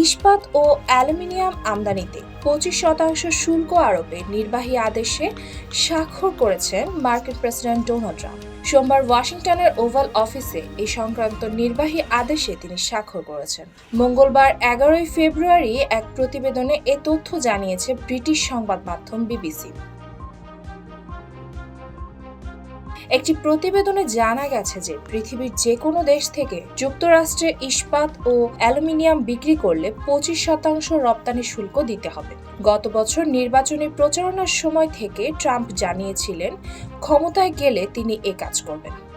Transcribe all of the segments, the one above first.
ইস্পাত ও অ্যালুমিনিয়াম আমদানিতে পঁচিশ শতাংশ শুল্ক আরোপের নির্বাহী আদেশে স্বাক্ষর করেছেন মার্কিন প্রেসিডেন্ট ডোনাল্ড ট্রাম্প। সোমবার ওয়াশিংটনের ওভাল অফিসে এই সংক্রান্ত নির্বাহী আদেশে তিনি স্বাক্ষর করেছেন। মঙ্গলবার এগারোই ফেব্রুয়ারি এক প্রতিবেদনে এ তথ্য জানিয়েছে ব্রিটিশ সংবাদ মাধ্যম বিবিসি। একটি প্রতিবেদনে জানা গেছে যে পৃথিবীর যে কোনো দেশ থেকে যুক্তরাষ্ট্রে ইস্পাত ও অ্যালুমিনিয়াম বিক্রি করলে পঁচিশ শতাংশ রপ্তানি শুল্ক দিতে হবে। গত বছর নির্বাচনী প্রচারণার সময় থেকে ট্রাম্প জানিয়েছিলেন, ক্ষমতায় গেলে তিনি এ কাজ করবেন।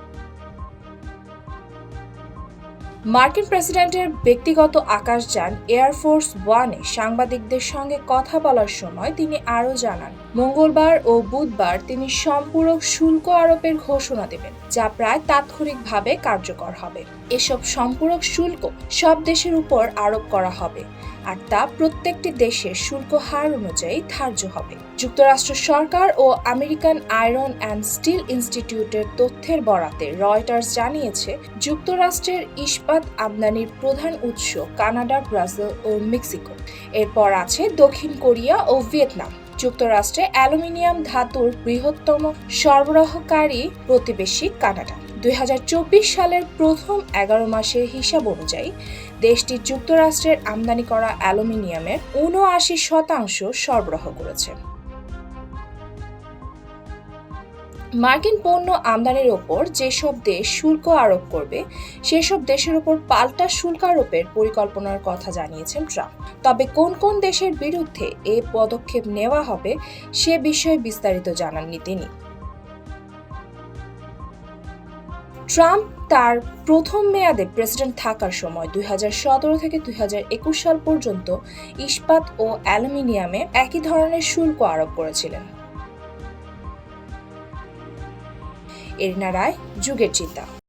মার্কিন প্রেসিডেন্টের ব্যক্তিগত আকাশযান এয়ারফোর্স ওয়ানে সাংবাদিকদের সঙ্গে কথা বলার সময় তিনি আরও জানান, মঙ্গলবার ও বুধবার তিনি সম্পূরক শুল্ক আরোপের ঘোষণা দেবেন, যা প্রায় তাৎক্ষণিকভাবে কার্যকর হবে। এসব সম্পূরক শুল্ক সব দেশের উপর আরোপ করা হবে, আর তা প্রত্যেকটি দেশের শুল্ক হার অনুযায়ী ধার্য হবে। যুক্তরাষ্ট্র সরকার ও আমেরিকান আয়রন অ্যান্ড স্টিল ইনস্টিটিউটের তথ্যের বরাতে রয়টার্স জানিয়েছে, যুক্তরাষ্ট্রের ইস্পাত আমদানির প্রধান উৎস কানাডা, ব্রাজিল ও মেক্সিকো। এরপর আছে দক্ষিণ কোরিয়া ও ভিয়েতনাম। যুক্তরাষ্ট্রে অ্যালুমিনিয়াম ধাতুর বৃহত্তম সরবরাহকারী প্রতিবেশী কানাডা। দুই হাজার চব্বিশ সালের প্রথম এগারো মাসের হিসাব অনুযায়ী দেশটি যুক্তরাষ্ট্রের আমদানি করা অ্যালুমিনিয়ামের উনআশি শতাংশ সরবরাহ করেছে। মার্কিন পণ্য আমদানির ওপর যেসব দেশ শুল্ক আরোপ করবে, সেসব দেশের ওপর পাল্টা শুল্ক আরোপের পরিকল্পনার কথা জানিয়েছেন ট্রাম্প। তবে কোন কোন দেশের বিরুদ্ধে এ পদক্ষেপ নেওয়া হবে, সে বিষয়ে বিস্তারিত জানাননি তিনি। ট্রাম্প তার প্রথম মেয়াদে প্রেসিডেন্ট থাকার সময় দুই হাজার সতেরো থেকে দুই হাজার একুশ সাল পর্যন্ত ইস্পাত ও অ্যালুমিনিয়ামে একই ধরনের শুল্ক আরোপ করেছিলেন। এরিনা রায় যুগের চিন্তা।